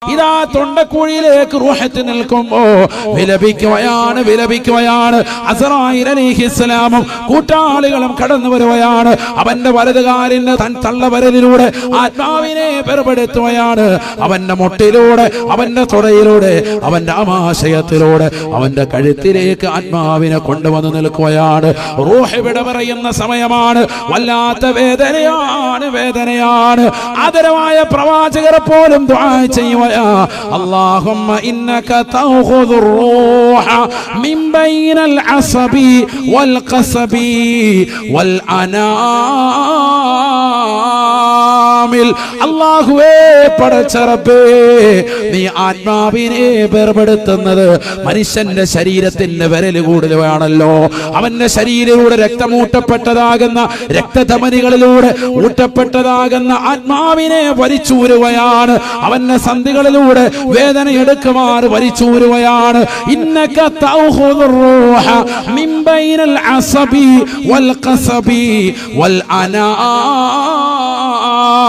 Oh. ഇതാ തൊണ്ടക്കുഴിയിലേക്ക് റൂഹത്ത് നിൽക്കുമ്പോ വിലപിക്കുകയാണ് വിലപിക്കുകയാണ്. അസറായിൽ കൂട്ടാളികളും കടന്നു വരുകയാണ്. അവന്റെ വലതുകാലിന് തൻ തള്ളവരലിലൂടെ ആത്മാവിനെ പെറുപെടുത്തുകയാണ് അവന്റെ മുട്ടിലൂടെ അവന്റെ തുടയിലൂടെ അവന്റെ ആമാശയത്തിലൂടെ അവന്റെ കഴുത്തിലേക്ക് ആത്മാവിനെ കൊണ്ടുവന്ന് നിൽക്കുകയാണ്. റൂഹ് വിട പറയുന്ന സമയമാണ്. വല്ലാത്ത വേദനയാണ് വേദനയാണ്. ആദരവായ പ്രവാചകരെ പോലും ദുആ ചെയ്യുകയാ اللهم إنك تأخذ الروح من بين العصب والقصب ഇസ്ലാമിൽ അള്ളാഹുവേ പടച്ചറപ്പേ നീ ആത്മാവിനെ വേർപെടുത്തുന്നത് മനുഷ്യന്റെ ശരീരത്തിന്റെ വിരൽ കൂടുതലാണല്ലോ. അവന്റെ ശരീരത്തിലൂടെ രക്തമൂട്ടപ്പെട്ടതാകുന്ന രക്തധമനികളിലൂടെ ഊട്ടപ്പെട്ടതാകുന്ന ആത്മാവിനെ വലിച്ചൂരുകയാണ് അവന്റെ സന്ധികളിലൂടെ വേദന എടുക്കുമാർ വലിച്ചൂരുകയാണ് ഇന്നൊക്കെ മിൻ ബൈനൽ വൽ വൽ അനാ.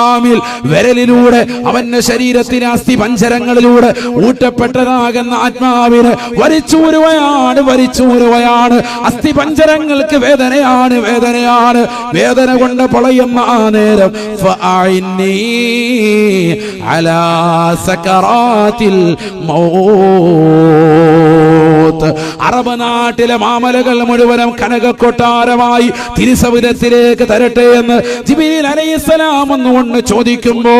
അനാമിൽ വിരലിലൂടെ അവന്റെ ശരീരത്തിന് അസ്ഥി പഞ്ചരങ്ങളിലൂടെ ഊട്ടപ്പെട്ടതാകുന്ന ആത്മാവിന് വരിച്ചൂരുവയാണ് വരിച്ചൂരുവയാണ്. അസ്ഥി പഞ്ചരങ്ങൾക്ക് വേദനയാണ് വേദനയാണ്. വേദന കൊണ്ട് പൊളയുന്ന ആ നേരം. അലാ സകറാത്തിൽ മൗത്ത് അറബ് നാട്ടിലെ മാമലകൾ മുഴുവനും കനകക്കൊട്ടാരമായി തിരുസവിധത്തിലേക്ക് തരട്ടെ എന്ന് ജിബീൽ ചോദിക്കുമ്പോ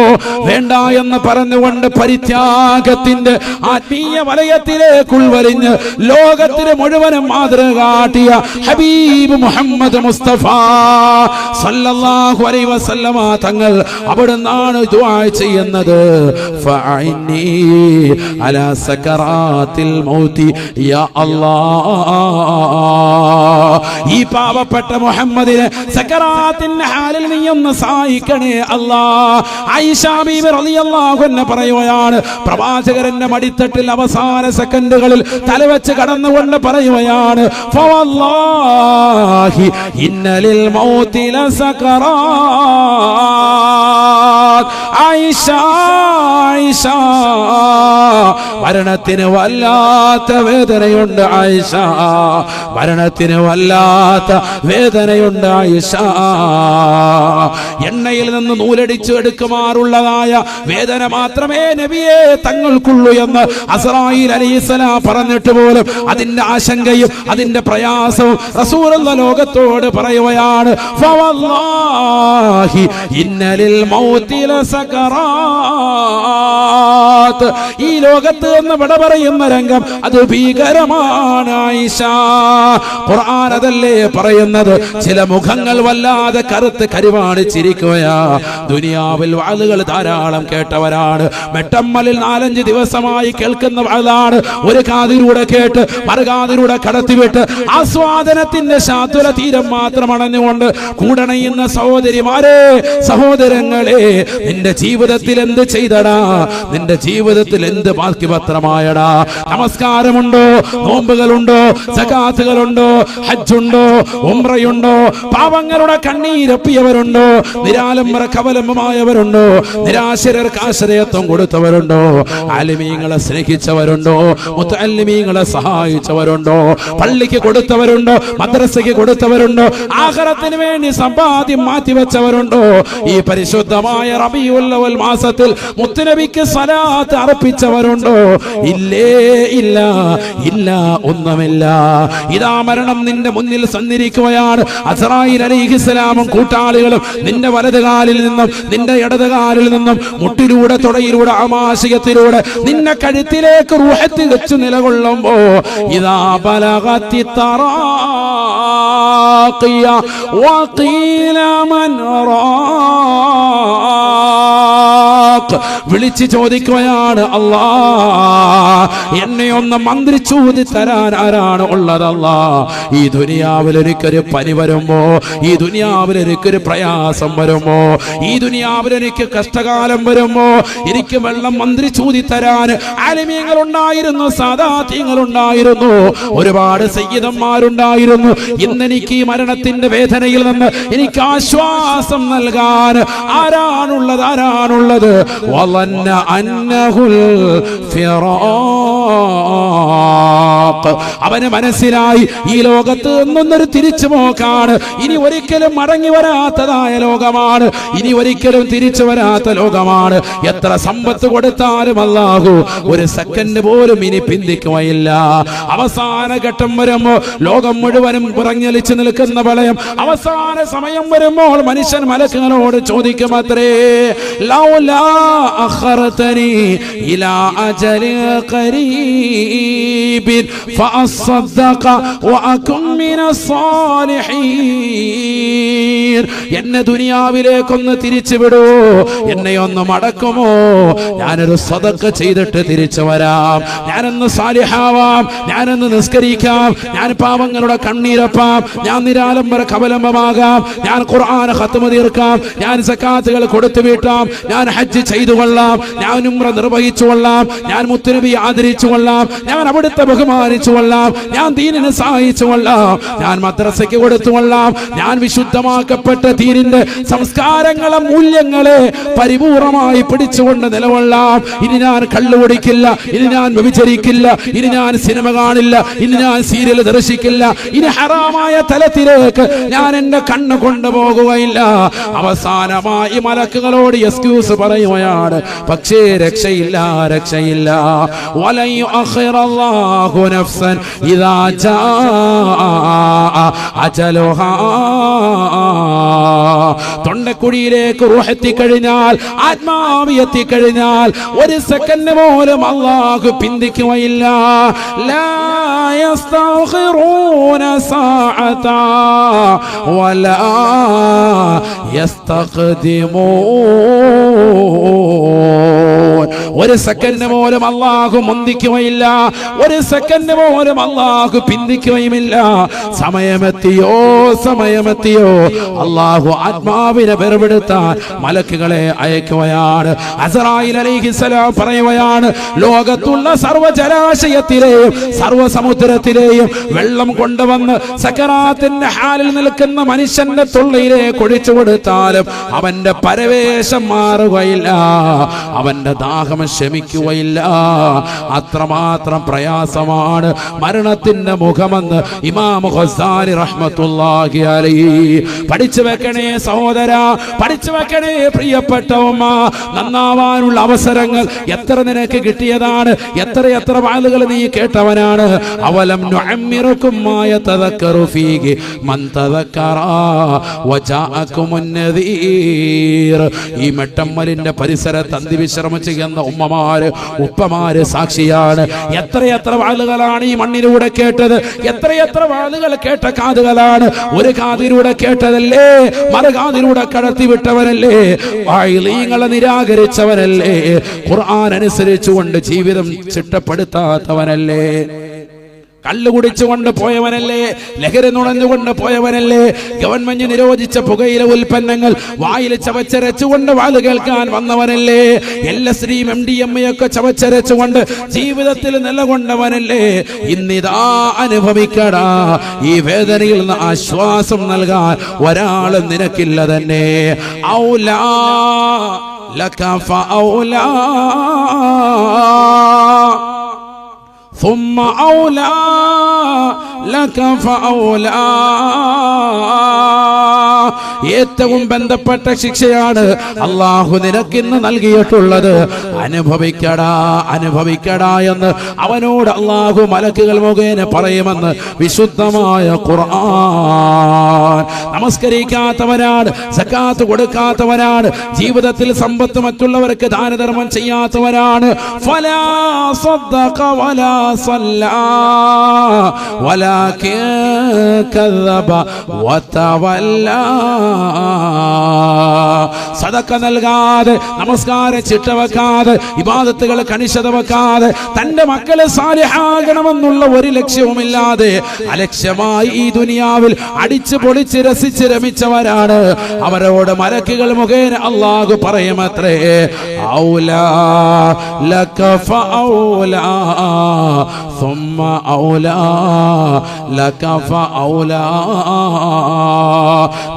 വേണ്ട എന്ന് പറഞ്ഞുകൊണ്ട് പരിത്യാഗത്തിന്റെ ആത്മീയ വലയത്തിലേക്ക് ഉൾവലിഞ്ഞ് ലോകത്തിന് മുഴുവനും മാതൃക കാട്ടിയ ഹബീബ് മുഹമ്മദ് മുസ്തഫ സല്ലല്ലാഹു അലൈഹി വസല്ലമ തങ്ങൾ അവിടുന്നാണ് ദുആ ചെയ്യുന്നത്. ഫഅഇന്നി അലാ സകറാത്തിൽ മൗതി യാ അല്ലാഹ്. ഈ പാവപ്പെട്ട മുഹമ്മദിനെ സക്കറാത്തിന്റെ ഹാലിൽ നീ ഒന്ന് സഹായിക്കണേ അല്ലാ. ആയിഷ ബീബി റളിയല്ലാഹു അൻഹ പറയുകയാണ്. പ്രവാചകരന്റെ മടിത്തട്ടിൽ അവസാന സെക്കൻഡുകളിൽ തലവെച്ച് കടന്നുകൊണ്ട് പറയുകയാണ്. ഫവല്ലാഹി ഇന്നലിൽ മൗതി ലസകറാത്ത് ആയിഷ മരണത്തിന് വല്ലാത്ത വേദനയുണ്ട് ആയിഷ. മരണത്തിന് വല്ലാത്ത വേദനയുണ്ട് ആയിഷ. എണ്ണയിൽ നിന്ന് നൂലടിച്ചു എടുക്കുമാറുള്ളതായ വേദന മാത്രമേ നബിയെ തങ്ങൾക്കുള്ളൂ എന്ന് അസറായിൽ അലൈഹിസ്സലാം പറഞ്ഞിട്ട് പോലും അതിന്റെ ആശങ്കയും അതിന്റെ പ്രയാസവും റസൂലുള്ള ലോകത്തോട് പറയുകയാണ് ഇന്നലിൽ മൗതില സകറാത്ത് ഈ ലോകത്ത് എന്ന് വിട പറയുന്ന രംഗം അത് ഭീകരമാണ് ഖുർആൻ അതല്ലേ പറയുന്നത്? ചില മുഖങ്ങൾ വല്ലാതെ കറുത്ത് കരിവാണിച്ചിരിക്കുകയാ ദുനിയാവിൽ വാളുകൾ ധാരാളം കേട്ടവരാണ്. മെട്ടമ്മലിൽ നാലഞ്ച് ദിവസമായി കേൾക്കുന്ന വാളാണ് ഒരു കാതിലൂടെ കേട്ട് മറുകാതിലൂടെ കടത്തിവിട്ട് ആസ്വാദനത്തിന്റെ ശാതുര തീരം മാത്രം അണഞ്ഞുകൊണ്ട് കൂടണയുന്ന സഹോദരിമാരെ സഹോദരങ്ങളെ നിന്റെ ജീവിതത്തിൽ എന്ത് ചെയ്തടാ? നിന്റെ ജീവിതത്തിൽ എന്ത് ബാക്കി പത്രമായടാ നമസ്കാരമുണ്ടോ? നോമ്പുകളുണ്ടോ? സകാത്തുകളുണ്ടോ? ഹജ്ജുണ്ടോ? ഉംറയുണ്ടോ? പാവങ്ങളുടെ കണ്ണീരപ്പിയവരുണ്ടോ? നിരാലംബര കവലംബമായവരുണ്ടോ? നിരാശരർക്ക് ആശ്രയത്വം കൊടുത്തവരുണ്ടോ? അലിമീങ്ങളെ സ്നേഹിച്ചവരുണ്ടോ? മുത്തല്ലിമീങ്ങളെ സഹായിച്ചവരുണ്ടോ? പള്ളിക്ക് കൊടുത്തവരുണ്ടോ? മദ്രസയ്ക്ക് കൊടുത്തവരുണ്ടോ? ആഹാരത്തിന് വേണ്ടി സമ്പാദ്യം മാറ്റിവെച്ചവരുണ്ടോ? ഈ പരിശുദ്ധമായ റബിയുല്ലവൽ മാസത്തിൽ മുത്തുനബിക്ക് സലാത്ത് അർപ്പിച്ചവരുണ്ടോ ഇല്ലേ ഇല്ല ഇല്ല ഒന്നുമില്ല. ഇതാ മരണം നിന്റെ മുന്നിൽ സന്നിരിക്കുകയാണ്. അസറായിൽ അലിഹിസ്സലാമും കൂട്ടാളികളും നിന്റെ വലത് കാലിൽ നിന്നും നിന്റെ ഇടത് കാലിൽ നിന്നും മുട്ടിലൂടെ തുടയിലൂടെ ആമാശയത്തിലൂടെ നിന്റെ കഴുത്തിലേക്ക് റൂഹത്തിൽ വെച്ച് നിലകൊള്ളുമ്പോ ഇതാ ബലകത്തി തറാഖിയ വഖീല മൻ റാഖ് വിളിച്ചു ചോദിക്കുകയാണ് അല്ലാ എന്നെ ഒന്ന് മന്ത്രിച്ചൂതി തരാൻ ആരാണ് ഉള്ളതല്ല ഈ ദുനിയാവിൽ ഒരിക്കൊരു പനി വരുമോ? ഈ ദുനിയാവിൽ ഒരിക്കൊരു പ്രയാസം വരുമോ? ഈ ദുനിയാവിൽ എനിക്ക് കഷ്ടകാലം വരുമോ? എനിക്ക് വെള്ളം മന്ത്രിച്ചൂതി തരാൻ ആലിമീങ്ങൾ ഉണ്ടായിരുന്നു സാദാത്യങ്ങൾ ഉണ്ടായിരുന്നു ഒരുപാട് സയ്യിദന്മാരുണ്ടായിരുന്നു. ഇന്നെനിക്ക് ഈ മരണത്തിന്റെ വേദനയിൽ നിന്ന് എനിക്ക് ആശ്വാസം നൽകാൻ ആരാണുള്ളത് ആരാണുള്ളത്? وظن أنه الفراق. ഫിറാഖ് അവന് മനസ്സിലായി ഈ ലോകത്ത് നിന്നൊരു തിരിച്ചു പോക്കാണ്. ഇനി ഒരിക്കലും മടങ്ങി വരാത്തതായ ലോകമാണ്. ഇനി ഒരിക്കലും തിരിച്ചു വരാത്ത ലോകമാണ്. എത്ര സമ്പത്ത് കൊടുത്താലും അല്ലാഹു ഒരു സെക്കൻഡ് പോലും ഇനി പിന്തിക്കുകയില്ല. അവസാന ഘട്ടം വരുമ്പോ ലോകം മുഴുവനും പുറഞ്ഞലിച്ചു നിൽക്കുന്ന പ്രളയം. അവസാന സമയം വരുമ്പോൾ മനുഷ്യൻ മലക്കുകളോട് ചോദിക്കും അത്രേ ലൗലാ അഖർതനി ഇലാ അജലി ഖരീബിൻ. എന്നെ ദുനിയാവിലേക്കൊന്ന് തിരിച്ചു വിടൂ. എന്നെ ഒന്ന് മടക്കുമോ? ഞാനൊരു സദക്ക ചെയ്തിട്ട് തിരിച്ചു വരാം. ഞാനൊന്ന് സാലിഹാവാം. ഞാനൊന്ന് നിസ്കരിക്കാം. ഞാൻ പാവങ്ങളുടെ കണ്ണീരപ്പാം. ഞാൻ നിരാലംബര കവലംബമാകാം ഞാൻ ഖുർആൻ ഖത്മ തീർക്കാം. ഞാൻ സക്കാത്തുകൾ കൊടുത്തു വീട്ടാം. ഞാൻ ഹജ്ജ് ചെയ്തു കൊള്ളാം. ഞാൻ ഉംറ നിർവഹിച്ചു കൊള്ളാം. ഞാൻ മുത്തുനബി ആദരിച്ചു കൊള്ളാം. ഞാൻ അവിടുത്തെ ബഹുമാനിച്ചു കൊള്ളാം ഞാൻ ദീനിനെ സഹായിച്ചു കൊള്ളാം ഞാൻ മദ്രസയ്ക്ക് കൊടുത്തു കൊള്ളാം ഞാൻ വിശുദ്ധമാക്കപ്പെട്ട ദീനിന്റെ സംസ്കാരങ്ങളെ മൂല്യങ്ങളെ പരിപൂർണമായി പിടിച്ചുകൊണ്ട് നിലകൊള്ളാം. ഇനി ഞാൻ കള്ളു കുടിക്കില്ല ഇനി ഞാൻ വ്യഭിചരിക്കില്ല ഇനി ഞാൻ സിനിമ കാണില്ല ഇനി ഞാൻ സീരിയൽ ദർശിക്കില്ല. ഇനി ഹറാമായ തലത്തിലേക്ക് ഞാൻ എന്റെ കണ്ണ് കൊണ്ടുപോകുകയില്ല. അവസാനമായി മലക്കുകളോട് എക്സ്ക്യൂസ് പറയുകയാണ്. പക്ഷേ രക്ഷയില്ല രക്ഷയില്ല. വലയു നഫ്സൻ ഇദാ ജാഅ അജലുഹാ തൊണ്ടക്കുഴിയിലേക്ക് റൂഹ് എത്തിക്കഴിഞ്ഞാൽ ആത്മാവ് എത്തിക്കഴിഞ്ഞാൽ ഒരു സെക്കൻഡ് പോലും അള്ളാഹു പിന്തിക്കുകയില്ല ലാ يستأخرون ساعة ولا يستقدمون ഒരു സെക്കൻഡ് പോലും അള്ളാഹു മുന്തിക്കുകയില്ല ഒരു സെക്കൻഡ് പോലും അള്ളാഹു പിന്തിക്കുകയുമില്ല. സമയമെത്തിയോ സമയമെത്തിയോ. അള്ളാഹു ആത്മാവിനെ വെറുപെടുത്താൻ മലക്കുകളെ അയക്കുകയാണ്. അസറായിൽ അലൈഹിസ്സലാം പറയുകയാണ് ലോകത്തുള്ള സർവ ജലാശയത്തിലെയും സർവ സമുദ്രത്തിലെയും വെള്ളം കൊണ്ടുവന്ന് സക്കറാത്തിന്റെ ഹാലിൽ നിൽക്കുന്ന മനുഷ്യന്റെ തുള്ളിയിലെ ഒഴിച്ചു കൊടുത്താലും അവന്റെ പരവേശം മാറുകയില്ല. അവന്റെ ദാഹം ശമിക്കുകയില്ല അത്രമാത്രം പ്രയാസമാണ് മരണത്തിന്റെ മുഖമെന്ന് ഇമാം ഖസാനി റഹ്മത്തുള്ളാഹി അലൈഹി. പഠിച്ചു വെക്കണേ സഹോദര പഠിച്ചു വെക്കണേ പ്രിയപ്പെട്ട ഉമ്മ. നന്നാവാനുള്ള അവസരങ്ങൾ എത്ര നിനക്ക് കിട്ടിയതാണ്? എത്ര എത്ര വാലുകൾ നീ കേട്ടവനാണ്? അവലം നുഅമ്മിറുക്കും മായ തദക്കറു ഫീഹി വജാഅകുമുൻ നദീർ ഈ മെട്ടമ്മലിന്റെ പരിസരത്ത് അന്തിവിശ്രമം എന്ന ഉമ്മമാര് ഉപ്പമാര് സാക്ഷിയാണ്. എത്ര എത്രയെത്ര വാളുകളാണ് ഈ മണ്ണിലൂടെ കേട്ടത്. എത്രയെത്ര വാതുകൾ കേട്ട കാതുകളാണ്. ഒരു കാതിലൂടെ കേട്ടതല്ലേ? മറുകാതിലൂടെ കടത്തിവിട്ടവനല്ലേ വായിലീങ്ങളെ നിരാകരിച്ചവനല്ലേ ഖുർആൻ അനുസരിച്ചുകൊണ്ട് ജീവിതം ചിട്ടപ്പെടുത്താത്തവനല്ലേ? കള്ളു കുടിച്ചുകൊണ്ട് പോയവനല്ലേ? ലഹരി നുണഞ്ഞുകൊണ്ട് പോയവനല്ലേ? ഗവൺമെന്റ് നിരോധിച്ച പുകയില ഉൽപ്പന്നങ്ങൾ വായിൽ ചവച്ചരച്ചുകൊണ്ട് വാൽ കേൾക്കാൻ വന്നവനല്ലേ? L S M D M ഒക്കെ ചവച്ചരച്ചുകൊണ്ട് ജീവിതത്തിൽ നിലകൊണ്ടവനല്ലേ? ഇന്നിതാ അനുഭവിക്കടാ. ഈ വേദനയിൽ നിന്ന് ആശ്വാസം നൽകാൻ ഒരാൾ നിനക്കില്ല തന്നെ. ഔലാ ഫഔലാ أولى لك فأولى. ഏറ്റവും ബന്ധപ്പെട്ട ശിക്ഷയാണ് അള്ളാഹു നിനക്കിന്ന് നൽകിയിട്ടുള്ളത് അനുഭവിക്കടാ അനുഭവിക്കടാ എന്ന് അവനോട് അള്ളാഹു മലക്കുകൾ മുഖേന പറയുമെന്ന് വിശുദ്ധമായ ഖുർആൻ നമസ്കരിക്കാത്തവനാണ് സക്കാത്ത് കൊടുക്കാത്തവനാണ് ജീവിതത്തിൽ സമ്പത്ത് മറ്റുള്ളവർക്ക് ദാനധർമ്മം ചെയ്യാത്തവനാണ് ഫലാ صدق ولا صلى ولكن كذب وتولى സദക്ക നൽകാതെ നമസ്കാരം ചിട്ട വെക്കാതെ ഇബാദത്തുകൾ കണിശത വെക്കാതെ തന്റെ മക്കളെ സാലിഹാകണമെന്നുള്ള ഒരു ലക്ഷ്യവുമില്ലാതെ അലക്ഷ്യമായി ഈ ദുനിയാവിൽ അടിച്ചു പൊളിച്ച് രസിച്ച് രമിച്ചവരാണ്. അവരോട് മലക്കുകൾ മുഖേന അള്ളാഹു പറയുമത്രേ ഔലാ ثم أولى لك فأولى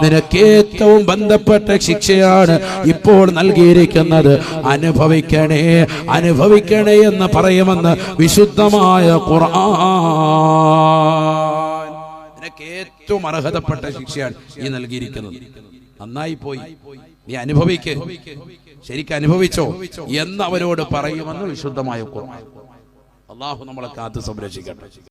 നിനക്ക് ഏറ്റവും ഏറ്റവും ബന്ധപ്പെട്ട ശിക്ഷയാണ് ഇപ്പോൾ നൽകിയിരിക്കുന്നത് അനുഭവിക്കണേ അനുഭവിക്കണേ എന്ന് പറയുമെന്ന് വിശുദ്ധമായ ഖുർആൻ നിനക്ക് ഏറ്റവും അർഹതപ്പെട്ട ശിക്ഷയാണ് ഈ നൽകിയിരിക്കുന്നത് നന്നായി പോയി നീ അനുഭവിക്ക് ശരിക്കും അനുഭവിച്ചോ എന്ന് അവരോട് പറയുമെന്ന് വിശുദ്ധമായ ഖുർആൻ അള്ളാഹു നമ്മളെ കാത്ത് സംരക്ഷിക്കട്ടെ